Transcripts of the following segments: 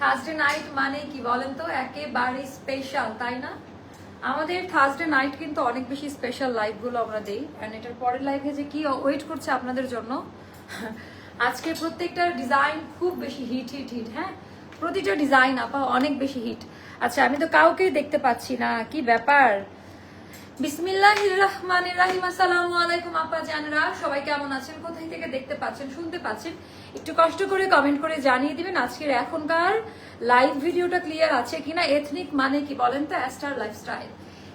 Thursday night মানে কি বলেন তো? একেবারে স্পেশাল তাই না? আমাদের থার্সডে নাইট কিন্তু অনেক বেশি স্পেশাল লাইভগুলো আমরা দিই। অ্যান্ড এটার পরের লাইভে যে কি ওয়েট করছে আপনাদের জন্য? আজকে প্রত্যেকটা ডিজাইন খুব বেশি হিট হিট হিট হ্যাঁ? প্রতিটা ডিজাইন আপা অনেক বেশি হিট আচ্ছা আমি তো কাউকেই দেখতে পাচ্ছি না। কি ব্যাপার? রহিম আপা সবাই কেমন আছেন? কোথায় থেকে দেখতে পাচ্ছেন, শুনতে পাচ্ছেন? একটু কষ্ট করে কমেন্ট করে জানিয়ে দিবেন আজকের এখনকার লাইভ ভিডিওটা ক্লিয়ার আছে কিনা এথনিক মানে কি বলেন তো?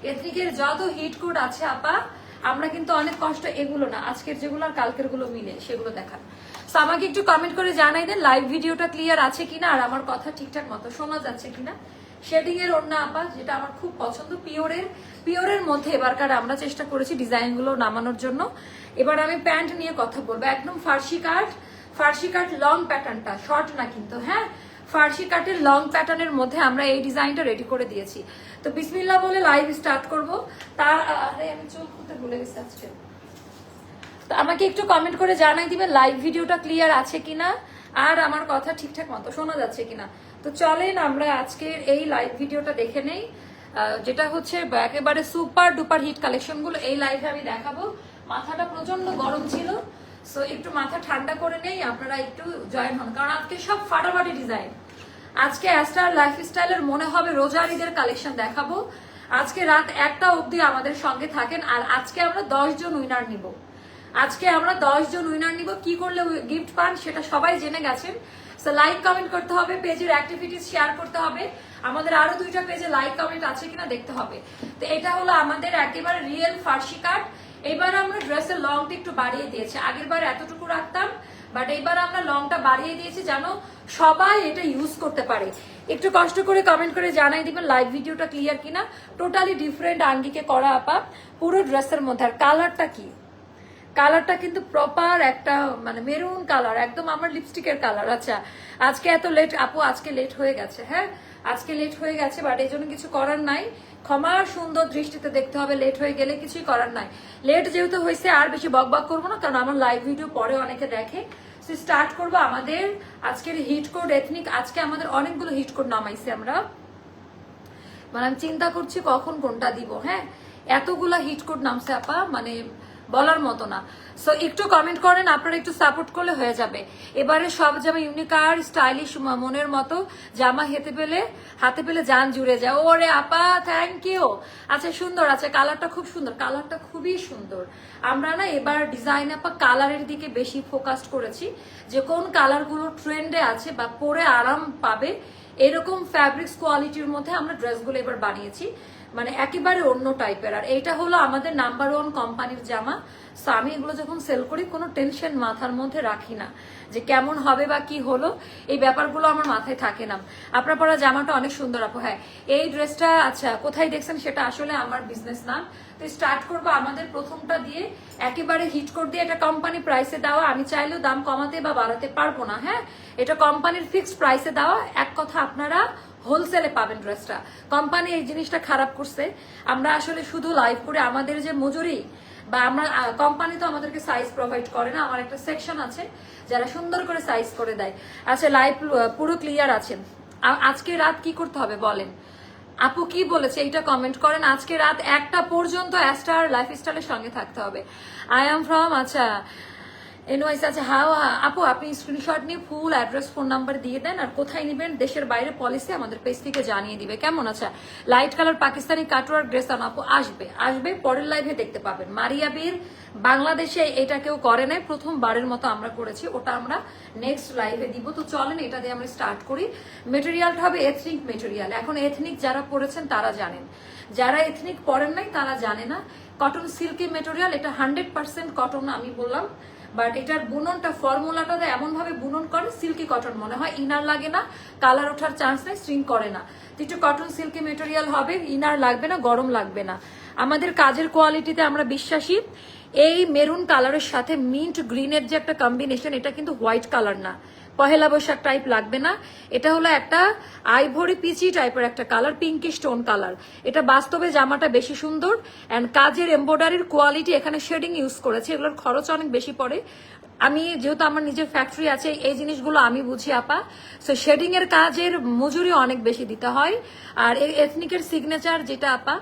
এথনিকের যত হিট কোড আছে, আপা, আমরা কিন্তু অনেক কষ্ট, এগুলো না, আজকের যেগুলো আর কালকেরগুলো মিলে, সেগুলো দেখান আমাকে একটু কমেন্ট করে জানাই দেন লাইভ ভিডিওটা ক্লিয়ার আছে কিনা, আর আমার কথা ঠিকঠাক মতো শোনা যাচ্ছে কিনা। শেডিং এর ওড়না আপা, যেটা আমার খুব পছন্দ, পিওরের। পিওরের মধ্যে এবারকার আমরা চেষ্টা করেছি ডিজাইনগুলো নামানোর জন্য। এবার আমি প্যান্ট নিয়ে কথা বলব। একদম ফার্সি কাট ফার্সি কাট লং প্যাটার্নটা, শর্ট না কিন্তু হ্যাঁ? ফার্সি কাটের লং প্যাটার্নের মধ্যে আমরা এই ডিজাইনটা রেডি করে দিয়েছি। তো বিসমিল্লা বলে লাইভ স্টার্ট করব। তার, আরে, আমি চোখ খুলতে ভুলে গেছি আজকে। তো আমাকে একটু কমেন্ট করে জানাই দিবেন, লাইভ ভিডিওটা ক্লিয়ার আছে কিনা? আর আমার কথা ঠিকঠাক মতো শোনা যাচ্ছে কিনা? তো চলেন আমরা আজকের এই লাইভ ভিডিওটা দেখে নেই। যেটা হচ্ছে একেবারে সুপার ডুপার হিট কালেকশনগুলো এই লাইভে আমি দেখাবো। মাথাটা প্রচণ্ড গরম ছিল সো একটু মাথা ঠান্ডা করে নেই, আপনারা একটু জয়েন হন। কারণ আজকে সব ফাটাফাটি ডিজাইন আজকে অ্যাস্টার লাইফস্টাইলের মনে হবে রোজার ঈদের কালেকশন দেখাবো। আজকে রাত একটা অবধি আমাদের সঙ্গে থাকেন, আর আজকে আমরা দশ জন উইনার নিব। আজকে আমরা দশ জন উইনার নিব, কি করলে গিফট পান সেটা সবাই জেনে গেছেন। সো লাইক কমেন্ট করতে হবে পেজের অ্যাক্টিভিটিস শেয়ার করতে হবে। আমাদের আরও দুইটা পেজে লাইক কমেন্ট আছে কিনা দেখতে হবে। তো এটা হলো আমাদের একেবারে রিয়েল ফার্সি কাট এবার আমরা ড্রেসের লংটা একটু বাড়িয়ে দিয়েছি। আগের বার এতটুকু রাখতাম বাট এবার আমরা লংটা বাড়িয়ে দিয়েছি যেন সবাই এটা ইউজ করতে পারে। একটু কষ্ট করে কমেন্ট করে জানাই দিবেন লাইভ ভিডিওটা ক্লিয়ার কিনা। টোটালি ডিফারেন্ট আঙ্গিকে করা আপা। পুরো ড্রেসের মধ্যে আর কালারটা কি? কালারটা কিন্তু প্রপার একটা মানে মেরুন কালার একদম আমার লিপস্টিকের কালার আচ্ছা আজকে এত লেট আপু, আজকে লেট হয়ে গেছে হ্যাঁ? আজকে লেট হয়ে গেছে বাট এই জন্য কিছু করার নাই। ক্ষমা সুন্দর দৃষ্টিতে দেখতে হবে লেট হয়ে গেলে কিছুই করার নাই। লেট যেহেতু হয়েছে, আর বেশি বকবক করব না, কারণ আমার লাইভ ভিডিও পরে অনেকে দেখে। স্টার্ট করব আমাদের আজকের হিট কোড এথনিক আজকে আমাদের অনেকগুলো হিট কোড নামাইছি আমরা। মানে আমি চিন্তা করছি কখন কোনটা দিব হ্যাঁ? এতগুলা হিট কোড নামছে, আপা মানে বলার মতো না। সো একটু কমেন্ট করেন, আপনারা একটু সাপোর্ট করলে হয়ে যাবে। এবারে সব জামা ইউনিকার স্টাইলিশ মনের মতো জামা হেতে পেলে, হাতে পেলে যান জুড়ে যায়। ওরে আপা থ্যাংক ইউ আচ্ছা সুন্দর আছে কালারটা খুব সুন্দর। কালারটা খুবই সুন্দর। আমরা না এবার ডিজাইন আপা কালারের দিকে বেশি ফোকাস করেছি। যে কোন কালারগুলো ট্রেন্ডে আছে বা পরে আরাম পাবে, এরকম ফ্যাব্রিক্স কোয়ালিটির মধ্যে আমরা ড্রেসগুলো এবার বানিয়েছি। মানে একেবারে অন্য টাইপের। আর এইটা হলো আমাদের নাম্বার ওয়ান কোম্পানির জামা। আমি এগুলো যখন সেল করি, কোনো টেনশন মাথার মধ্যে রাখি না যে কেমন হবে বা কি হলো। এই ব্যাপারগুলো আমার মাথায় থাকে না। আপনার পরা জামাটা অনেক সুন্দর আপু। হ্যাঁ এই ড্রেসটা আচ্ছা কোথায় দেখছেন সেটা আসলে আমার বিজনেস না। তো স্টার্ট করব আমাদের প্রথমটা দিয়ে। একেবারে হিট কোড দিয়ে এটা কোম্পানি প্রাইসে দেওয়া। আমি চাইলেও দাম কমাতে বা বাড়াতে পারব না। হ্যাঁ এটা কোম্পানির ফিক্সড প্রাইসে দেওয়া। এক কথা আপনারা হোলসেলে পাবেন ড্রেসটা। কোম্পানি এই জিনিসটা খারাপ করছে। আমরা আসলে শুধু লাইভ করে আমাদের যে মজুরি, বা আমরা কোম্পানি তো আমাদেরকে সাইজ প্রোভাইড করে না, আমার একটা সেকশন আছে, যারা সুন্দর করে সাইজ করে দেয়। আচ্ছা লাইভ পুরো ক্লিয়ার আছেন আজকে রাত কি করতে হবে বলেন? আপু কি বলেছে এইটা কমেন্ট করেন। আজকে রাত একটা পর্যন্ত অ্যাস্টার লাইফস্টাইলের সঙ্গে থাকতে হবে। আই এম ফ্রম আচ্ছা এনওয়াইস আছে হাও আপু, আপনি স্ক্রিনশট নিয়ে ফুল অ্যাড্রেস ফোন নাম্বার দিয়ে দেন আর কোথায় নেবেন, দেশের বাইরে পলিসি আমাদের পেজ থেকে জানিয়ে দিবে। কেমন আছে লাইট কালার পাকিস্তানি কাটোয়ার ড্রেস আনো আপু, আসবে। আসবে, পরের লাইভে দেখতে পাবেন। মারিয়া বীর, বাংলাদেশে এটা কেউ করে নাই, প্রথমবারের মতো আমরা করেছি, ওটা আমরা নেক্সট লাইভে দিব। তো চলেন, এটা দিয়ে আমরা স্টার্ট করি। মেটেরিয়ালটা হবে এথনিক মেটেরিয়াল এখন এথনিক যারা পড়েছেন, তারা জানেন। যারা এথনিক পড়েন নাই, তারা জানে না। কটন সিল্কি মেটেরিয়াল এটা হান্ড্রেড পার্সেন্ট কটন আমি বললাম। বাট এটার বুননটা, ফর্মুলাটা এমন ভাবে বুনন করে সিল্কি কটন মনে হয়। ইনার লাগে না কালার ওঠার চান্স নেই স্ট্রিং করে না। কিছু কটন সিল্কি মেটেরিয়াল হবে, ইনার লাগবে না, গরম লাগবে না। আমাদের কাজের কোয়ালিটিতে আমরা বিশ্বাসী। এই মেরুন কালারের সাথে মিন্ট গ্রিনের যে একটা কম্বিনেশন এটা কিন্তু হোয়াইট কালার না। পহেলা বৈশাখ টাইপ লাগবে না। এটা হলো একটা আইভরি পিচি টাইপের একটা কালার পিঙ্কি স্টোন কালার এটা বাস্তবে জামাটা বেশি সুন্দর অ্যান্ড কাজের এমব্রয়ডারির কোয়ালিটি এখানে শেডিং ইউজ করেছে। এগুলোর খরচ অনেক বেশি পড়ে। আমি যেহেতু আমার নিজের ফ্যাক্টরি আছে, এই জিনিসগুলো আমি বুঝি, আপা। সো শেডিং এর কাজের মজুরি অনেক বেশি দিতে হয়। আর এই এথনিকের সিগনেচার যেটা, আপা,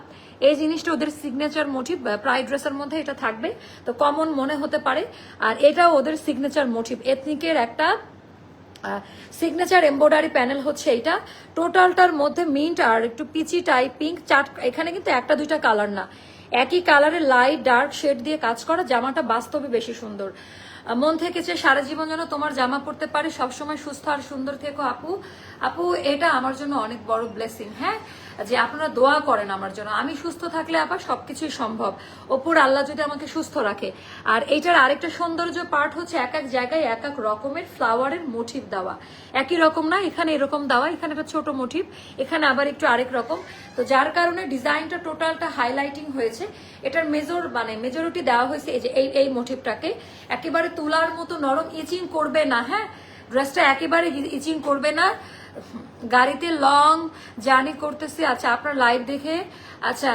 এই জিনিসটা ওদের সিগনেচার মোটিভ প্রায় ড্রেসের মধ্যে এটা থাকবে। তো কমন মনে হতে পারে। আর এটাও ওদের সিগনেচার মোটিভ এথনিকের একটা সিগনেচার এমব্রয়ডারি প্যানেল হচ্ছে এইটা। টোটালটার মধ্যে মিন্ট আর একটু পিচি টাইপ পিঙ্ক চার এখানে কিন্তু একটা দুইটা কালার না। একই কালারে লাইট ডার্ক শেড দিয়ে কাজ করা, জামাটা বাস্তবে বেশি সুন্দর। মন থেকে যে সারা জীবন যেন তোমার জামা পড়তে পারে, সবসময় সুস্থ আর সুন্দর থেকো আপু। আপু, এটা আমার জন্য অনেক বড় ব্লেসিং হ্যাঁ? যে আপনারা দোয়া করেন আমার জন্য। আমি সুস্থ থাকলে আবার সবকিছুই সম্ভব। ওপর আল্লাহ যদি আমাকে সুস্থ রাখে। আর এইটার আরেকটা সৌন্দর্য পার্ট হচ্ছে এক এক জায়গায় এক এক রকমের ফ্লাওয়ারের মোটিভ দেওয়া। একই রকম না, এখানে এরকম দেওয়া, এখানে একটা ছোট মোটিভ এখানে আবার একটু আরেক রকম। তো যার কারণে ডিজাইনটা টোটালটা হাইলাইটিং হয়েছে। এটার মেজর মানে মেজরিটি দেওয়া হয়েছে এই যে এই এই মোটিভটাকে একেবারে তুলার মতো নরম ইচিং করবে না হ্যাঁ? ড্রেসটা একেবারে ইচিং করবে না। গাড়িতে লং জার্নি করতেছি। আচ্ছা আপনার লাইভ দেখে আচ্ছা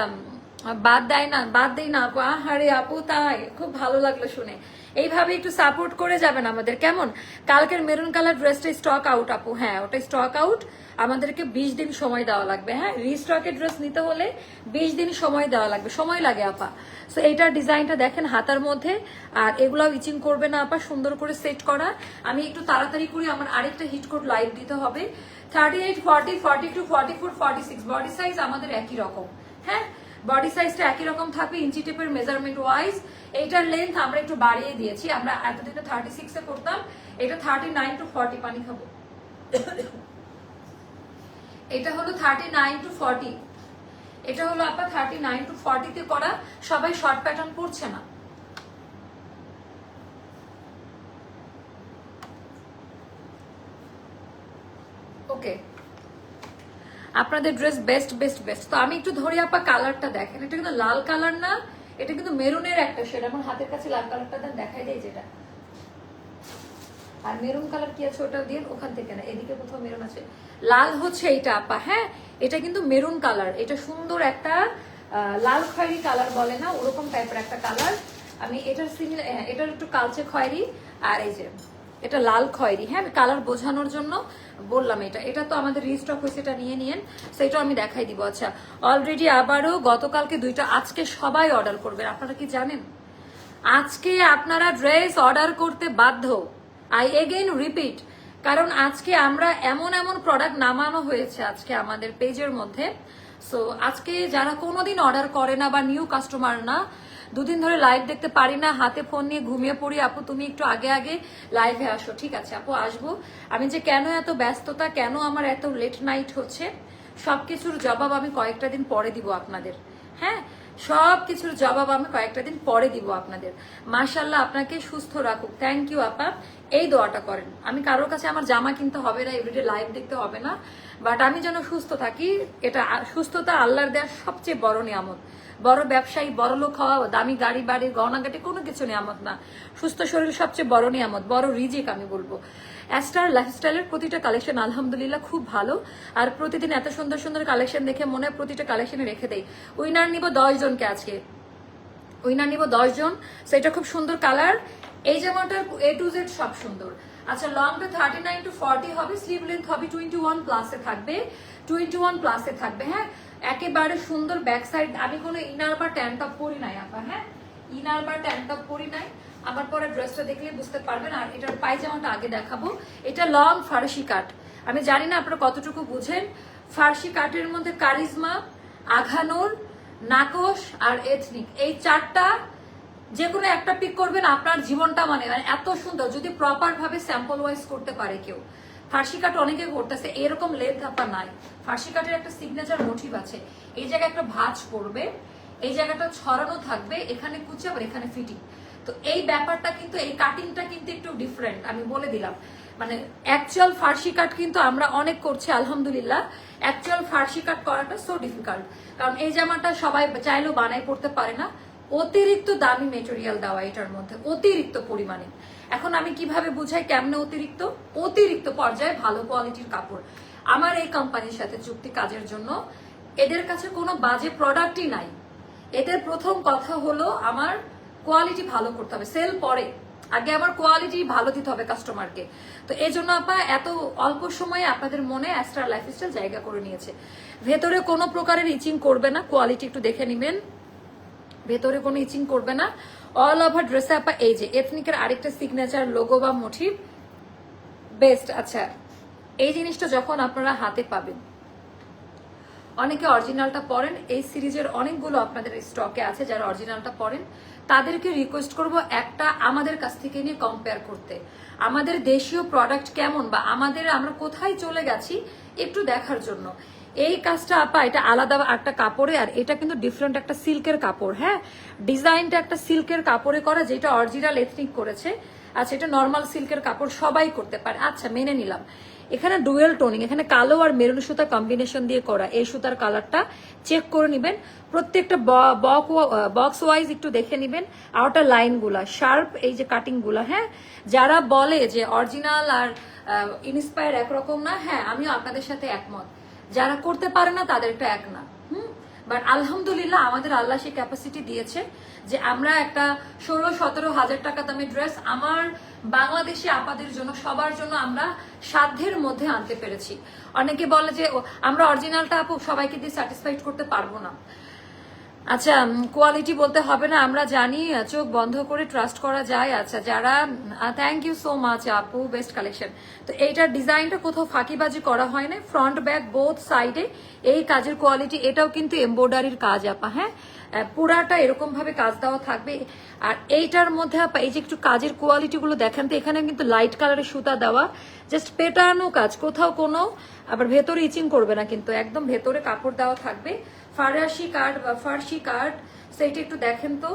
বাদ দেয় না, বাদ দেয় না আপু আহারে আপু, তাই, খুব ভালো লাগল শুনে। এইভাবে একটু সাপোর্ট করে যাবেন আমাদের, কেমন? কালকের মেরুন কালার ড্রেসটা স্টক আউট আপু। হ্যাঁ ওটা স্টক আউট আমাদেরকে বিশ দিন সময় দেওয়া লাগবে হ্যাঁ? রিস্টকের ড্রেস নিতে হলে বিশ দিন সময় দেওয়া লাগবে, সময় লাগে, আপা। সো এইটার ডিজাইনটা দেখেন হাতার মধ্যে, আর এগুলাও ইচিং করবে না, আপা, সুন্দর করে সেট করা। আমি একটু তাড়াতাড়ি করি আমার আরেকটা হিট কোড লাইভ দিতে হবে। Thirty eight forty forty two forty four forty six body size আমাদের একই রকম হ্যাঁ? বডি সাইজটা একই রকম থাকবে, ইঞ্চি টেপের মেজারমেন্ট ওয়াইজ এইটার লেন্থ আমরা একটু বাড়িয়ে দিয়েছি। আমরা এতদিনে থার্টি সিক্সে করতাম এটা থার্টি নাইন টু ফর্টি পানি খাব। এটা হলো থার্টি নাইন টু ফর্টি এটা হলো আপনার থার্টি নাইন টু ফর্টিতে করা, সবাই শর্ট প্যাটার্ন পড়ছে না। ওকে আপনাদের ড্রেস বেস্ট বেস্ট বেস্ট তো আমি একটু ধরি আপা কালারটা দেখেন, এটা কিন্তু লাল কালার না এটা কিন্তু মেরুনের একটা শেড এখন হাতের কাছে লাল কালারটা দেন, দেখাই দেয় যেটা। আর মেরুন কালার কি আছে ওটা দিয়ে ওখান থেকে না, এদিকে কোথাও মেরুন আছে। লাল হচ্ছে এইটা, আপা হ্যাঁ? এটা কিন্তু মেরুন কালার এটা সুন্দর একটা লাল খয়েরি কালার বলে না, ওরকম টাইপের একটা কালার আমি এটার সিমিলার এটার একটু কালচে খয়েরি। আর এই যে এটা লাল খয়েরি হ্যাঁ আমি কালার বোঝানোর জন্য বললাম এটা। এটা তো আমাদের রিস্টক হয়েছে, এটা নিয়ে নিয়েন। সেটাও আমি দেখাই দিব। আচ্ছা অলরেডি আবারও গতকালকে দুইটা, আজকে সবাই অর্ডার করবেন। আপনারা কি জানেন? আজকে আপনারা ড্রেস অর্ডার করতে বাধ্য। আই এগেইন রিপিট কারণ আজকে আমরা এমন এমন প্রোডাক্ট নামানো হয়েছে আজকে আমাদের পেজের মধ্যে। সো আজকে যারা কোনোদিন অর্ডার করে না বা নিউ কাস্টমার না দুদিন ধরে লাইভ দেখতে পারি না, হাতে ফোন নিয়ে ঘুমিয়ে পড়ি। আপু, তুমি একটু আগে আগে লাইভে আসো, ঠিক আছে? আপু, আসব। আমি যে কেন এত ব্যস্ততা, কেন আমার এত লেট নাইট হচ্ছে সব কিছুর জবাব আমি কয়েকটা দিন পরে দিব আপনাদের। হ্যাঁ? সব কিছুর জবাব আমি কয়েকটা দিন পরে দিব আপনাদের। মাশাল্লাহ আপনাকে সুস্থ রাখুক। থ্যাংক ইউ আপা। এই দোয়াটা করেন। আমি কারোর কাছে আমার জামা কিনতে হবে না এভরিডে লাইভ দেখতে হবে না। বাট আমি যেন সুস্থ থাকি, এটা সুস্থতা আল্লাহর দেওয়ার সবচেয়ে বড় নিয়ামত। বড় ব্যবসায়ী, বড় লোক হওয়া, দামি গাড়ি বাড়ি গহনাগাটি কোনো কিছু নিয়ামত না। সুস্থ শরীর সবচেয়ে বড় নিয়ামত, বড় রিজিক আমি বলব। অ্যাস্টার লাইফস্টাইলের প্রতিটা কালেকশন আলহামদুলিল্লাহ খুব ভালো। আর প্রতিদিন এত সুন্দর সুন্দর কালেকশন দেখে মনে হয় প্রতিটা কালেকশনে রেখে দেয় উইনার নিব দশ জনকে আজকে। উইনার নিব দশ জন। সেটা খুব সুন্দর কালার এই জামাটার এ টু জেড সব সুন্দর। আচ্ছা লংটা থার্টি নাইন টু ফর্টি হবে স্লিভ লেন্থ হবে টোয়েন্টি ওয়ান প্লাসে থাকবে। টোয়েন্টি ওয়ান প্লাসে থাকবে হ্যাঁ? একেবারে সুন্দর ব্যাক সাইড আমি কোনো ইনার বা ট্যান টপ পরি নাই, আপা হ্যাঁ? ইনার বা ট্যান টপ পরি নাই। আমার পরে ড্রেসটা দেখলে বুঝতে পারবেন, আর এটার পায়জামাটা আগে দেখাবো। এটা লং ফারসি কাট। আমি জানি না আপনারা কতটুকু বুঝেন। ফারসি কাটের মধ্যে কারিজমা, আঘানুর, নাকশ আর এথনিক। এই চারটা যে কোনো একটা পিক করবেন, আপনার জীবনটা মানে মানে এত সুন্দর। যদি প্রপার ভাবে স্যাম্পল ওয়াইজ করতে পারে কেউ। ফার্সি কাট অনেকে করতেছে, এরকম লেন্থ আপনার নাই। ফার্সি কাটের একটা সিগনেচার মোটিভ আছে। এই জায়গায় একটা ভাঁজ পড়বে, এই জায়গাটা ছড়ানো থাকবে, এখানে কুচি, আবার এখানে ফিটিং তো এই ব্যাপারটা কিন্তু, এই কাটিংটা কিন্তু একটু ডিফারেন্ট আমি বলে দিলাম। মানে অ্যাকচুয়াল ফার্সি কাট কিন্তু আমরা অনেক করছি, আলহামদুলিল্লাহ। অ্যাকচুয়াল ফার্সি কাট করাটা সো ডিফিকাল্ট কারণ এই জামাটা সবাই চাইলেও বানাই পড়তে পারে না। অতিরিক্ত দামি মেটেরিয়াল দেওয়া এটার মধ্যে, অতিরিক্ত পরিমাণে। এখন আমি কীভাবে বুঝাই কেমনে অতিরিক্ত? অতিরিক্ত পর্যায়ে ভালো কোয়ালিটির কাপড়। আমার এই কোম্পানির সাথে চুক্তি কাজের জন্য এদের কাছে কোনো বাজে প্রোডাক্টই নাই। এদের প্রথম কথা হলো আমার কোয়ালিটি ভালো করতে হবে সেল পরে। আগে আবার কোয়ালিটি ভালো দিতে হবে কাস্টমারকে তো এই জন্য আপা এত অল্প সময়ে আপনাদের মনে অ্যাস্ট্রা লাইফস্টাইল জায়গা করে নিয়েছে। ভেতরে কোনো প্রকারের ইচিং করবে না কোয়ালিটি একটু দেখে নেবেন। ভেতরে কোনো ইচিং করবে না। অল ওভার ড্রেসে আপা এই যে এথনিকের আরেকটা সিগনেচার লোগো বা মোটিভ বেস্ট আচ্ছা। এই জিনিসটা যখন আপনারা হাতে পাবেন, অনেকে অরিজিনালটা পড়েন এই সিরিজের অনেকগুলো আপনাদের স্টকে আছে, যারা অরিজিনালটা পড়েন তাদেরকে রিকোয়েস্ট করব একটা আমাদের কাছ থেকে নিয়ে কম্পেয়ার করতে। আমাদের দেশীয় প্রোডাক্ট কেমন বা আমাদের আমরা কোথায় চলে গেছি একটু দেখার জন্য। এই কাজটা আপা, এটা আলাদা একটা কাপড়ে আর এটা কিন্তু ডিফারেন্ট একটা সিল্কের কাপড় হ্যাঁ? ডিজাইনটা একটা সিল্কের কাপড়ে করা যেটা অরিজিনাল এথনিক করেছে আচ্ছা এটা নর্মাল সিল্কের কাপড় সবাই করতে পারে। আচ্ছা মেনে নিলাম। এখানে ডুয়েল টোনিং এখানে কালো আর মেরুন সুতা কম্বিনেশন দিয়ে করা। এই সুতার কালারটা চেক করে নেবেন। প্রত্যেকটা বক্স ওয়াইজ একটু দেখে নেবেন। আউটার লাইনগুলা শার্প এই যে কাটিংগুলা হ্যাঁ? যারা বলে যে অরিজিনাল আর ইনস্পায়ার একরকম না হ্যাঁ আমিও আপনাদের সাথে একমত। যারা করতে পারে না তাদেরটা এক না। বাট আলহামদুলিল্লাহ আমাদের আল্লাহ সে ক্যাপাসিটি দিয়েছে যে আমরা একটা ষোলো, সতেরো হাজার টাকা দামের ড্রেস আমার বাংলাদেশি আপাদের জন্য, সবার জন্য আমরা সাধ্যের মধ্যে আনতে পেরেছি। অনেকে বলে যে আমরা অরিজিনালটা আপু সবাইকে দিয়ে স্যাটিসফাইড করতে পারব না। আচ্ছা কোয়ালিটি বলতে হবে না, আমরা জানি চোখ বন্ধ করে ট্রাস্ট করা যায়। আচ্ছা যারা থ্যাংক ইউ সো মাচ আপু বেস্ট কালেকশন তো এইটার ডিজাইনটা কোথাও ফাঁকিবাজি করা হয় না ফ্রন্ট ব্যাক বোথ সাইডে এই কাজের কোয়ালিটি এটাও কিন্তু এমব্রয়ডারির কাজ, আপা হ্যাঁ? পুরাটা এরকম ভাবে কাজ দেওয়া থাকবে। আর এইটার মধ্যে, আপা, এই যে একটু কাজের কোয়ালিটি গুলো দেখেন তো, এখানে কিন্তু লাইট কালারের সুতা দেওয়া জাস্ট পেটানো কাজ, কোথাও কোনো, আবার ভেতরে ইচিং করবে না কিন্তু, একদম ভেতরে কাপড় দেওয়া থাকবে। ফারাসি কার্ড বা ফার্সি কার্ড, সেইটা একটু দেখেন তো।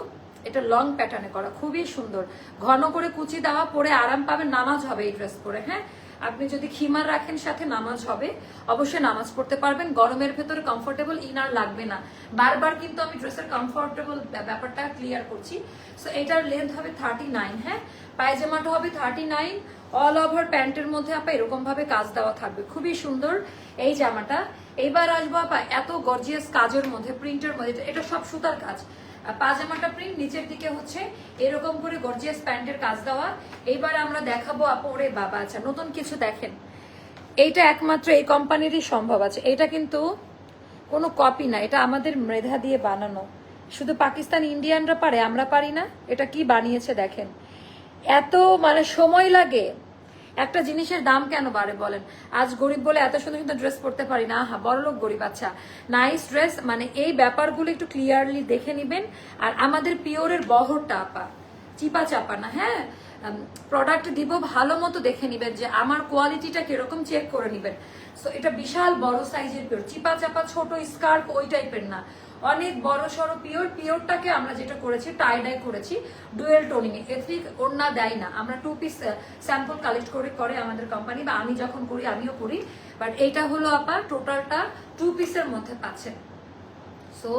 এটা লং প্যাটার্নে করা, খুবই সুন্দর। ঘন করে কুচি দেওয়া, পরে আরাম পাবে নামাজ হবে এই ড্রেস পরে হ্যাঁ? আপনি যদি খিমার রাখেন, সাথে নামাজ হবে। অবশ্যই নামাজ পড়তে পারবেন। গরমের ভেতরে কমফোর্টেবল ইনার লাগবে না। বারবার কিন্তু আমি ড্রেসের কমফোর্টেবল ব্যাপারটা ক্লিয়ার করছি। সো এটার লেন্থ হবে থার্টি নাইন হ্যাঁ? পায়জামাটা হবে থার্টি নাইন অল ওভার প্যান্টের মধ্যে আপা এরকম ভাবে কাজ দেওয়া থাকবে। খুবই সুন্দর এই জামাটা। এইবার আসব আপা এত গর্জিয়াস কাজের মধ্যে প্রিন্টের মধ্যে। এটা- সব সুতার কাজ। পাজামাটা প্রিন্ট নিচের দিকে হচ্ছে এরকম করে গর্জিয়াস প্যান্টের কাজ দেওয়া। এইবার আমরা দেখাবো আপা, ওরে বাবা আচ্ছা নতুন কিছু দেখেন। এইটা একমাত্র এই কোম্পানিরই সম্ভব আছে। এটা কিন্তু কোনো কপি না, এটা আমাদের মেধা দিয়ে বানানো। শুধু পাকিস্তান ইন্ডিয়ানরা পারে, আমরা পারি না। এটা কি বানিয়েছে দেখেন। এত মানে সময় লাগে। একটা জিনিসের দাম কেন বাড়ে বলেন? আজ গরিব বলে এত সুন্দর সুন্দর ড্রেস পরতে পারি না। হ্যাঁ বড়লোক গরিব আচ্ছা। নাইস ড্রেস মানে এই ব্যাপারগুলো একটু ক্লিয়ারলি দেখে নিবেন। আর আমাদের পিওরের বহরটা, আপা, চিপা চাপা না হ্যাঁ? প্রোডাক্ট দিব ভালো মতো দেখে নিবেন যে আমার কোয়ালিটিটা কীরকম চেক করে নিবেন। সো এটা বিশাল বড় সাইজের পিওর চিপা চাপা ছোট স্কার্ফ ওই টাইপের না। অনেক বড় সড়ো পিওর, পিওরটাকে আমরা যেটা করেছি টাই ডাই করেছি ডুয়েল টোনিং এথনিক ওড়না দেয় না। আমরা টু পিস স্যাম্পল কালেক্ট করে করে আমাদের কোম্পানি বা আমি যখন করি, আমিও করি। বাট এইটা হলো আপা টোটালটা টু পিসের মধ্যে পাচ্ছেন সো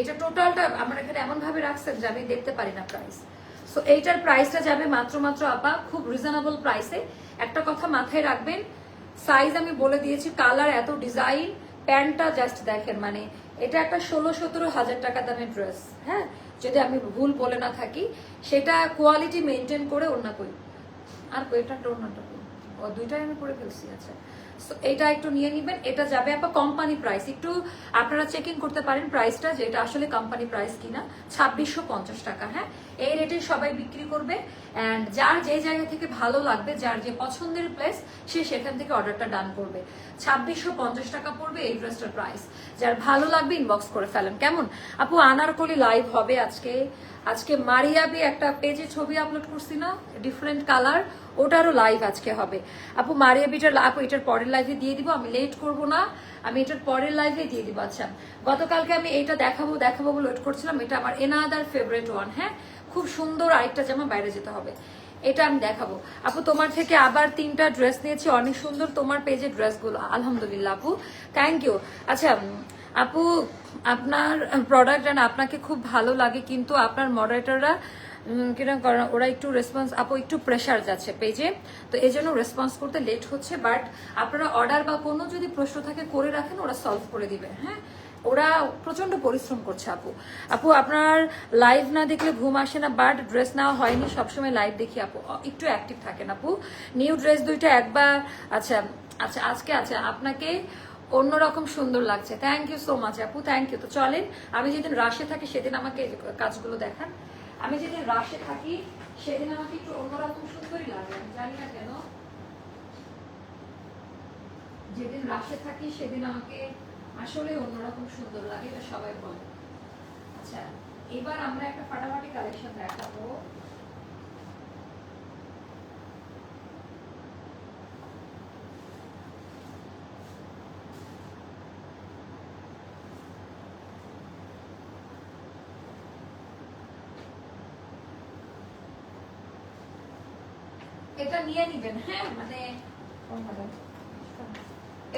এটা টোটালটা আমরা এখানে এমন ভাবে রাখছেন যে আমি দেখতে পারি না প্রাইস সো এইটার প্রাইসটা যাবে মাত্র মাত্র আপা, খুব রিজনেবল প্রাইসে একটা কথা মাথায় রাখবেন সাইজ আমি বলে দিয়েছি কালার এত ডিজাইন প্যান্টটা জাস্ট দেখেন মানে এটা একটা ষোলো সতেরো হাজার টাকা দামের ড্রেস হ্যাঁ? যদি আমি ভুল বলে না থাকি, সেটা কোয়ালিটি মেনটেন করে অন্য করি। আর এটা টোনাটা করি। ও, দুইটাই আমি করে ফেলছি আচ্ছা। সো এটা একটু নিয়ে নিবেন, এটা যাবে আপনার কোম্পানি প্রাইস একটু আপনারা চেকিং করতে পারেন প্রাইসটা যে এটা আসলে কোম্পানি প্রাইস কিনা। ছাব্বিশশো পঞ্চাশ টাকা হ্যাঁ? এই রেটে সবাই বিক্রি করবে অ্যান্ড যার যে জায়গা থেকে ভালো লাগবে, যার যে পছন্দের প্লেস সে সেখান থেকে অর্ডারটা ডান করবে। ছাব্বিশশো পঞ্চাশ টাকা পড়বে এই ড্রেসটার প্রাইস যার ভালো লাগবে ইনবক্স করে ফেলেন। কেমন? আপু, আনারকলি লাইভ হবে আজকে। আজকে মারিয়াবি একটা পেজে ছবি আপলোড করছি না ডিফারেন্ট কালার ওটারও লাইভ আজকে হবে। আপু মারিয়াবিটার আপু, এটার পরের লাইভে দিয়ে দিব, আমি লেট করব না। আমি এটার পরের লাইভে দিয়ে দিব। আচ্ছা গতকালকে আমি এটা দেখাবো দেখাবো বলে ওয়েট করছিলাম। এটা আমার এনাদার ফেভারিট ওয়ান হ্যাঁ? খুব সুন্দর আরেকটা জামা বাইরে যেতে হবে। এটা আমি দেখাবো। আপু, তোমার থেকে আবার তিনটা ড্রেস নিয়েছি, অনেক সুন্দর তোমার পেজের ড্রেসগুলো আলহামদুলিল্লাহ, আপু। থ্যাংক ইউ আচ্ছা আপু, আপনার প্রোডাক্ট আপনাকে খুব ভালো লাগে, কিন্তু আপনার মডারেটররা কীরকম করেন ওরা একটু রেসপন্স আপু একটু প্রেশার যাচ্ছে পেজে তো এই জন্য রেসপন্স করতে লেট হচ্ছে বাট আপনারা অর্ডার বা কোনো যদি প্রশ্ন থাকে করে রাখেন, ওরা সলভ করে দিবে হ্যাঁ? ওরা প্রচণ্ড পরিশ্রম করছে, আপু। আপু, আপনার লাইভ না দেখলে ঘুম আসে না বাট ড্রেস নেওয়া হয়নি, সবসময় লাইভ দেখি, আপু। একটু অ্যাক্টিভ থাকেন, আপু। নিউ ড্রেস দুইটা একবার আচ্ছা আচ্ছা আজকে আচ্ছা আপনাকে অন্যরকম সুন্দর লাগছে। থ্যাংক ইউ সো মাচ আপু থ্যাংক ইউ তো চলেন, আমি যেদিন রাশে থাকি, সেদিন আমাকে কাজগুলো দেখান। আমি যেদিন রাশে থাকি, সেদিন আমাকে একটু অন্যরকম সুন্দরই লাগে, আমি জানি না কেন। যেদিন রাশে থাকি, সেদিন আমাকে আসলে অন্যরকম সুন্দর লাগে, এটা সবাই বলে। আচ্ছা এবার আমরা একটা ফাটাফাটি কালেকশন দেখাবো। এটা নিয়ে নিবেন হ্যাঁ মানে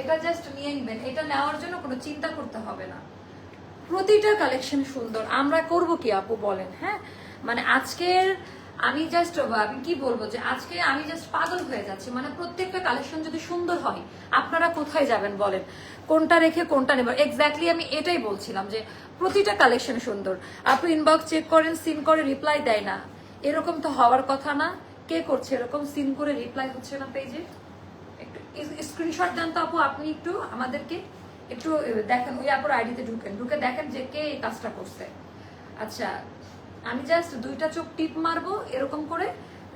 এটা জাস্ট নিয়ে নিবেন, এটা নেওয়ার জন্য কোনো চিন্তা করতে হবে না। প্রতিটা কালেকশন সুন্দর, আমরা করব কি আপু বলেন হ্যাঁ? মানে আজকের আমি জাস্ট আমি কি বলব যে আজকে আমি জাস্ট পাগল হয়ে যাচ্ছি মানে প্রত্যেকটা কালেকশন যদি সুন্দর হয়, আপনারা কোথায় যাবেন বলেন? কোনটা রেখে কোনটা নেবেন? এক্স্যাক্টলি আমি এটাই বলছিলাম যে প্রতিটা কালেকশন সুন্দর। আপনি ইনবক্স চেক করেন সিন করে রিপ্লাই দেয় না। এরকম তো হওয়ার কথা না। কে করছে? এরকম সিন করে রিপ্লাই হচ্ছে না পেজে একটু স্ক্রিনশট দেন তো আপু, আপনি একটু আমাদেরকে একটু দেখেন, ওই আপুর আইডিতে ঢুকেন। ঢুকে দেখেন যে কে এই কাজটা করছে। আচ্ছা আমি জাস্ট দুইটা চোখ টিপ মারবো এরকম করে,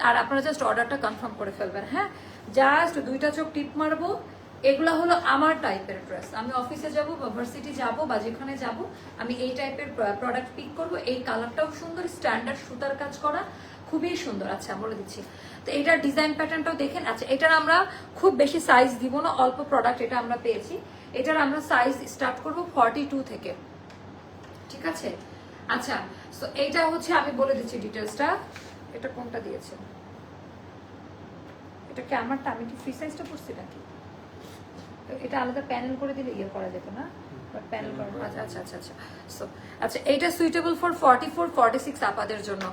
আর আপনারা জাস্ট অর্ডারটা কনফার্ম করে ফেলবেন হ্যাঁ? জাস্ট দুইটা চোখ টিপ মারবো। এগুলা হলো আমার টাইপের ড্রেস আমি অফিসে যাব বা ভার্সিটি যাব বা যেখানে যাব, আমি এই টাইপের প্রোডাক্ট পিক করব। এই কালারটাও সুন্দর স্ট্যান্ডার্ড সুতার কাজ করা। খুবই সুন্দর। আচ্ছা বলে দিচ্ছি। তো এটার ডিজাইন প্যাটার্নটাও দেখেন। আচ্ছা এটার আমরা খুব বেশি সাইজ দিব না অল্প প্রোডাক্ট এটা আমরা পেয়েছি। এটার আমরা সাইজ স্টার্ট করব ফর্টি টু থেকে। ঠিক আছে? আচ্ছা তো এইটা হচ্ছে আমি বলে দিচ্ছি ডিটেলসটা এটা কোনটা দিয়েছে? এটা কি আমারটা? আমি কি ফ্রি সাইজটা পড়ছি নাকি? তো এটা আলাদা প্যানেল করে দিলে ইয়ে করা যেত না? বাট প্যানেল করা। আচ্ছা আচ্ছা আচ্ছা আচ্ছা। সো আচ্ছা এইটা suitable for forty four forty six আপাদের জন্য।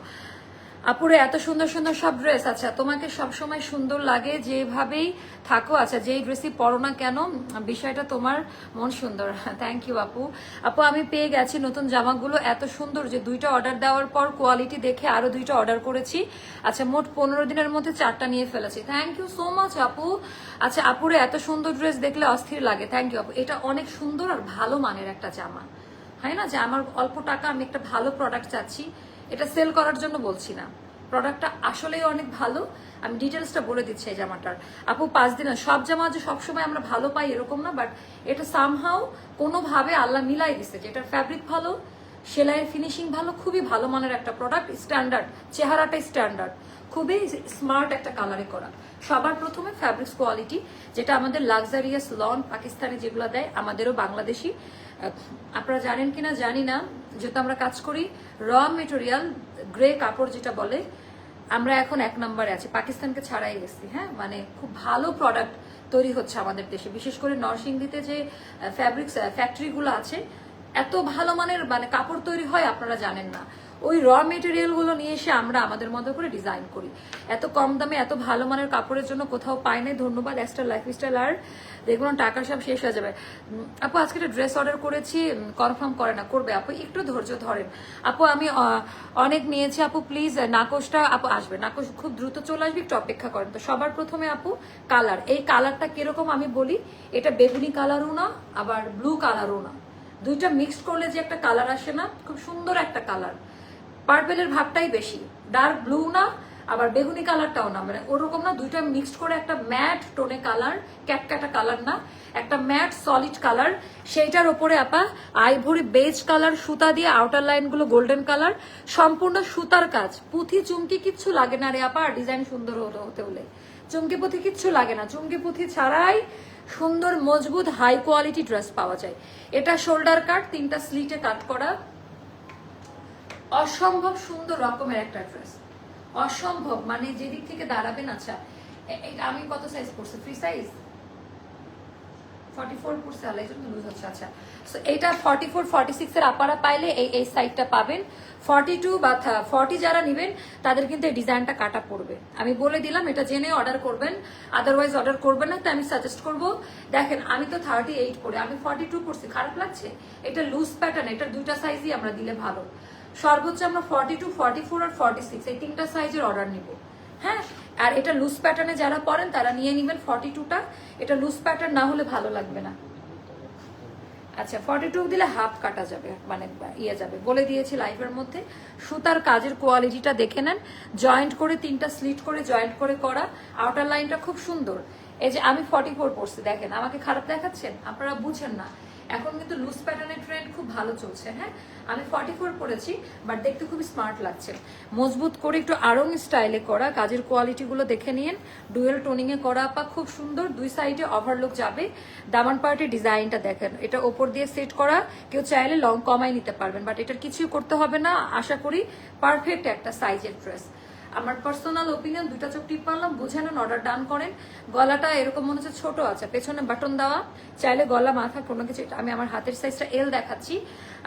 আপুরে, এত সুন্দর সুন্দর সব ড্রেস আচ্ছা তোমাকে সবসময় সুন্দর লাগে যেভাবেই থাকো। আচ্ছা যেই ড্রেসই পরো না কেন, বিষয়টা তোমার মন সুন্দর। থ্যাংক ইউ আপু। আপু, আমি পেয়ে গেছি নতুন জামাগুলো। এত সুন্দর যে দুইটা অর্ডার দেওয়ার পর কোয়ালিটি দেখে আরও দুইটা অর্ডার করেছি। আচ্ছা মোট পনেরো দিনের মধ্যে চারটা নিয়ে ফেলেছি। থ্যাংক ইউ সো মাচ আপু। আচ্ছা আপুরে, এত সুন্দর ড্রেস দেখলে অস্থির লাগে। থ্যাংক ইউ আপু। এটা অনেক সুন্দর আর ভালো মানের একটা জামা। হয় না যে, আমার অল্প টাকা, আমি একটা ভালো প্রোডাক্ট চাচ্ছি। এটা সেল করার জন্য বলছি না। প্রোডাক্টটা আসলেই অনেক ভালো। আমি ডিটেলসটা বলে দিচ্ছি এই জামাটার। আপু, পাঁচ দিনে সব জামা যে সবসময় আমরা ভালো পাই এরকম না বাট এটা সামহাও কোনোভাবে আল্লাহ মিলাই দিচ্ছে যে এটার ফ্যাব্রিক ভালো, সেলাইয়ের ফিনিশিং ভালো, খুবই ভালো মানের একটা প্রোডাক্ট স্ট্যান্ডার্ড চেহারাটা স্ট্যান্ডার্ড খুবই স্মার্ট একটা কালারে করা। সবার প্রথমে ফ্যাব্রিক্স কোয়ালিটি যেটা আমাদের লাক্সারিয়াস লন পাকিস্তানি যেগুলো দেয়, আমাদেরও বাংলাদেশি। আপনারা জানেন কিনা জানি না যেহেতু আমরা কাজ করি র মেটেরিয়াল গ্রে কাপড় যেটা বলে, আমরা এখন এক নম্বরে আছি। পাকিস্তানকে ছাড়াই গেছি হ্যাঁ? মানে খুব ভালো প্রোডাক্ট তৈরি হচ্ছে আমাদের দেশে। বিশেষ করে নরসিংদীতে যে ফ্যাব্রিক্স ফ্যাক্টরিগুলো আছে, এত ভালো মানের মানে কাপড় তৈরি হয় আপনারা জানেন না। ওই র মেটেরিয়ালগুলো নিয়ে এসে আমরা আমাদের মতো করে ডিজাইন করি। এত কম দামে, এত ভালো মানের কাপড়ের জন্য কোথাও পাই নাই। ধন্যবাদ এক্সট্রা লাইফ স্টাইল আর দেখুন টাকা সব শেষ হয়ে যাবে। আপু, আজকে একটা ড্রেস অর্ডার করেছি কনফার্ম করে না, করবে আপু? একটু ধৈর্য ধরেন। আপু, আমি অনেক নিয়েছি, আপু প্লিজ নাকশটা, আপু, আসবে। নাকশ খুব দ্রুত চলে আসবে, একটু অপেক্ষা করেন তো। সবার প্রথমে, আপু কালার এই কালারটা কীরকম আমি বলি, এটা বেগুনি কালারও না, আবার ব্লু কালারও না। দুইটা মিক্সড করলে যে একটা কালার আসে না, খুব সুন্দর একটা কালার পার্পেলের ভাবটাই বেশি। ডার্ক ব্লু না আবার বেগুনি কালারটাও না মানে ওরকম না দুইটা মিক্সড করে একটা ম্যাট টোনে কালার ক্যাটক্যাটা কালার না, একটা ম্যাট সলিড কালার সেইটার ওপরে আপা আইভরি বেজ কালার সুতা দিয়ে আউটার লাইনগুলো গোল্ডেন কালার সম্পূর্ণ সুতার কাজ। পুঁথি, চুমকি কিচ্ছু লাগে না রে আপা ডিজাইন সুন্দর হতে হলে। চুমকি পুঁথি কিচ্ছু লাগে না। চুমকি পুঁথি ছাড়াই সুন্দর, মজবুত হাই কোয়ালিটি ড্রেস পাওয়া যায়। এটা শোল্ডার কাট তিনটা স্লিটে কাট করা। অসম্ভব সুন্দর রকমের একটা ড্রেস অসম্ভব। মানে যেদিক থেকে দাঁড়াবেন আচ্ছা আমি কত সাইজ করছি ফ্রি সাইজ ফোর পড়ছে আচ্ছা। এটা ফর্টি ফোর ফর্টি সিক্স এর আপারা পাইলে এই এই পাবেন। টু বা ফর্টি যারা তাদের কিন্তু এই ডিজাইনটা কাটা পড়বে। আমি বলে দিলাম, এটা জেনে অর্ডার করবেন আদারওয়াইজ অর্ডার করবেন না, তো আমি সাজেস্ট করব, দেখেন, আমি তো থার্টি এইট পরে আমি ফর্টি টু পড়ছি খারাপ লাগছে? এটা লুজ প্যাটার্ন এটা দুইটা সাইজই আমরা দিলে ভালো। সর্বোচ্চ আমরা ফর্টি টু ফর্টি ফোর আর ফর্টি সিক্স এই তিনটা সাইজের অর্ডার নিব। হ্যাঁ? আর এটা লুজ প্যাটার্নে যারা পরেন, তারা নিয়ে নেবেন ফর্টি টুটা এটা লুজ প্যাটার্ন না হলে ভালো লাগবে না। আচ্ছা ফর্টি টু দিলে হাফ কাটা যাবে মানে ইয়ে যাবে। বলে দিয়েছি লাইভের মধ্যে। সুতার কাজের কোয়ালিটিটা দেখে নেন। জয়েন্ট করে তিনটা স্লিট করে জয়েন্ট করে করা। আউটার লাইনটা খুব সুন্দর। এই যে আমি ফর্টি ফোর পড়ছি দেখেন, আমাকে খারাপ দেখাচ্ছেন? আপনারা বুঝেন না। এখন কিন্তু লুজ প্যাটার্নের ট্রেন্ড খুব ভালো চলছে হ্যাঁ? আমি ফর্টি ফোর পরেছি বাট দেখতে খুবই স্মার্ট লাগছে। মজবুত করে একটু আরং স্টাইলে করা, কাজের কোয়ালিটিগুলো দেখে নিন। ডুয়েল টোনিংয়ে করা পা খুব সুন্দর, দুই সাইডে ওভারলুক যাবে। দামান পার্টির ডিজাইনটা দেখেন, এটা ওপর দিয়ে সেট করা, কেউ চাইলে লং কমাই নিতে পারবেন বাট এটার কিছুই করতে হবে না। আশা করি পারফেক্ট একটা সাইজের ড্রেস আমার পার্সোনাল ওপিনিয়ন দুটা চোখ টিপ পারলাম, বুঝে নেন অর্ডার ডান করেন। গলাটা এরকম মনে হচ্ছে ছোট আছে, পেছনে বাটন দেওয়া। চাইলে গলা, মাথা, কোনো কিছু আমি আমার হাতের সাইজটা এল দেখাচ্ছি।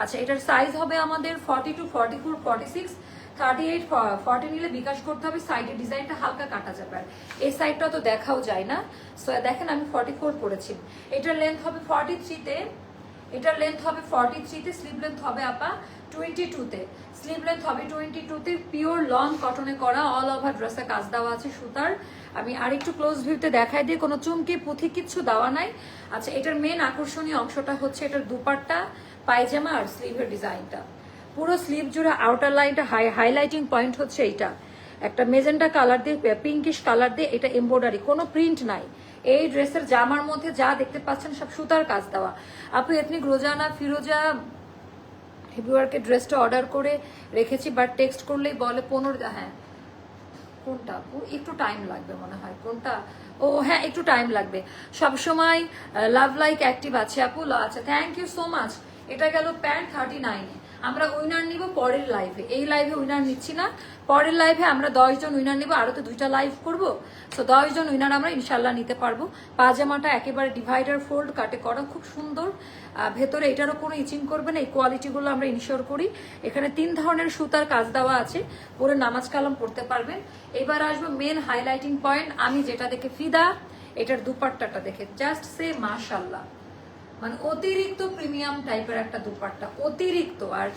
আচ্ছা এটার সাইজ হবে আমাদের forty two forty four forty six thirty eight forty নিলে বিকাশ করতে হবে সাইডের ডিজাইনটা হালকা কাটা যাবে। আর এই সাইডটা তো দেখাও যায় না। সো দেখেন আমি ফর্টি ফোর পড়েছি এটার লেন্থ হবে ফর্টি থ্রিতে এটার লেন্থ হবে ফর্টি থ্রিতে স্লিভ লেন্থ হবে আপা টোয়েন্টি টুতে স্লিভ লেন্থ হবে টোয়েন্টি টুতে পিওর লং কটনে করা অল ওভার ড্রেসে কাজ দেওয়া আছে সুতার। আমি আরেকটু ক্লোজ ভিউতে দেখাই দিয়ে কোনো চুমকি, পুঁথি কিচ্ছু দেওয়া নাই। আচ্ছা এটার মেন আকর্ষণীয় অংশটা হচ্ছে এটার দুপাট্টা, পায়জামা আর স্লিভের ডিজাইনটা। পুরো স্লিভ জুড়ে আউটার লাইনটা হাই হাইলাইটিং পয়েন্ট হচ্ছে এইটা। একটা মেজেন্টা কালার দিয়ে পিঙ্কিশ কালার দিয়ে এটা এমব্রয়ডারি কোনো প্রিন্ট নাই। এই ড্রেসের জামার মধ্যে যা দেখতে পাচ্ছেন সব সুতার কাজ দেওয়া। আপু এথনিক রোজানা, ফিরোজা ফেব্রুয়ারিকে ড্রেসটা অর্ডার করে রেখেছি বাট টেক্সট করলেই বলে পনেরো হ্যাঁ। কোনটা আপু? একটু টাইম লাগবে মনে হয়। কোনটা? ও হ্যাঁ একটু টাইম লাগবে। সবসময় লাভ লাইক অ্যাক্টিভ আছে আপু আচ্ছা থ্যাংক ইউ সো মাচ এটা গেল প্যান্ট থার্টি নাইনে আমরা উইনার নিব পরের লাইভে এই লাইভে উইনার নিচ্ছি না। পরের লাইভে আমরা দশ জন উইনার নিব আরও তো দুইটা লাইভ করব। সো দশ জন উইনার আমরা ইনশাল্লাহ নিতে পারব। পাজামাটা একেবারে ডিভাইডার ফোল্ড কাটে করা, খুব সুন্দর। ভেতরে এটারও কোনো ইচিং করবে না, এই কোয়ালিটিগুলো আমরা ইনশিওর করি। এখানে তিন ধরনের সুতার কাজ দেওয়া আছে পরে নামাজ কালাম পড়তে পারবেন। এবার আসব মেন হাইলাইটিং পয়েন্ট আমি যেটা দেখে ফিদা, এটার দুপাট্টাটা দেখে। জাস্ট সে মাশাল্লাহ মানে অতিরিক্ত প্রিমিয়াম টাইপের একটা দুপাট্টা, অতিরিক্ত। আর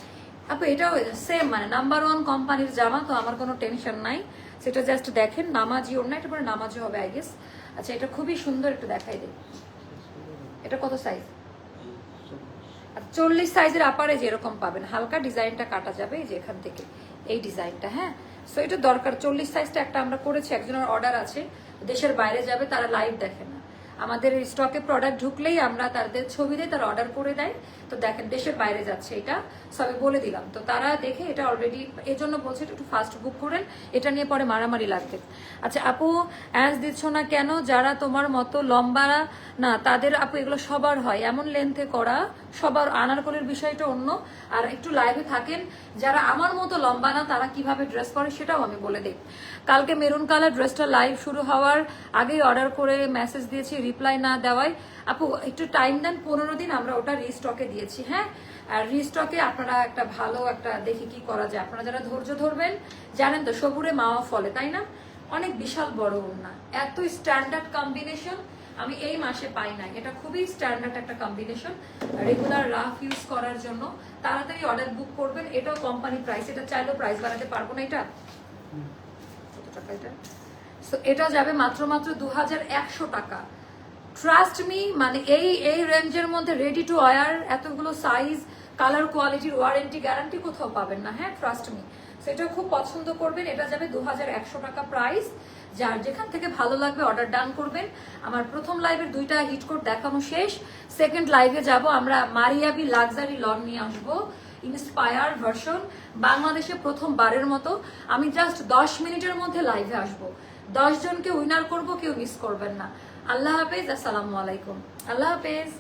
আপু, এটাও সেম মানে নাম্বার ওয়ান কোম্পানির জামা, তো আমার কোনো টেনশন নাই। সেটা জাস্ট দেখেন, নামাজি ওর না এটা পরে নামাজি হবে আই গেস আচ্ছা এটা খুবই সুন্দর একটু দেখাই দিই। এটা কত সাইজ আর চল্লিশ সাইজের আপারে যেরকম পাবেন, হালকা ডিজাইনটা কাটা যাবে এই যে এখান থেকে, এই ডিজাইনটা হ্যাঁ? সো এটা দরকার। চল্লিশ সাইজটা একটা আমরা করেছি, একজনের অর্ডার আছে, দেশের বাইরে যাবে, তারা লাইভ দেখে না। আমাদের স্টকে প্রোডাক্ট ঢুকলেই আমরা তাদের ছবি দিয়ে তারা অর্ডার করে দেয়। তো দেখেন, দেশের বাইরে যাচ্ছে এটা। সবে বলে দিলাম। তো তারা দেখে এটা অলরেডি এর জন্য বলছে একটু ফাস্ট বুক করেন। এটা নিয়ে পরে মারামারি লাগবে। আচ্ছা আপু অ্যাজ দিচ্ছ না কেন? যারা তোমার মতো লম্বা না, তাদের আপু, এগুলো সবার হয়। এমন লেন্থে করা সবার আনারকলের বিষয়টা অন্য। আর একটু লাইভে থাকেন, যারা আমার মতো লম্বা না, তারা কীভাবে ড্রেস করে সেটাও আমি বলে দিই। কালকে মেরুন কালার ড্রেসটা লাইভ শুরু হওয়ার আগেই অর্ডার করে মেসেজ দিয়েছি রিপ্লাই না দেওয়ায়। আপু, একটু টাইম দেন, পনেরো দিন আমরা ওটা রিস্টকে দিয়েছি হ্যাঁ? আর রিস্টকে আপনারা একটা ভালো একটা দেখি কি করা যায়। আপনারা যারা ধৈর্য ধরবেন, জানেন তো সবুরে মাওয়া ফলে, তাই না? অনেক বিশাল বড় ওড়না। এত স্ট্যান্ডার্ড কম্বিনেশন আমি এই মাসে পাই না এটা খুবই স্ট্যান্ডার্ড একটা কম্বিনেশন রেগুলার রাফ ইউজ করার জন্য। তাড়াতাড়ি অর্ডার বুক করবেন, এটাও কোম্পানি প্রাইস এটা চাইলেও প্রাইস বাড়াতে পারব না এটা। এটা? এটা যাবে মাত্র মাত্র দু টাকা। ট্রাস্ট মি মানে এই এই রেঞ্জের মধ্যে রেডি টু ওয়ার এতগুলো সাইজ কালার কোয়ালিটির ওয়ারেন্টি গ্যারান্টি কোথাও পাবেন না হ্যাঁ? ট্রাস্ট মি সেটা খুব পছন্দ করবেন, এটা যাবে দু টাকা প্রাইস যার যেখান থেকে ভালো লাগবে অর্ডার ডান করবেন। আমার প্রথম লাইভের দুইটা হিট কোড দেখানো শেষ। সেকেন্ড লাইভে যাব, আমরা মারিয়াবি লাক্সারি লন নিয়ে আসব। ইন্সপায়ার ভার্সন বাংলাদেশে প্রথম বারের মতো। আমি জাস্ট দশ মিনিটের মধ্যে লাইভে আসব। দশ জনকে উইনার করব, কেউ মিস করবেন না। আল্লাহ হাফেজ, আসসালামু আলাইকুম। আল্লাহ হাফেজ।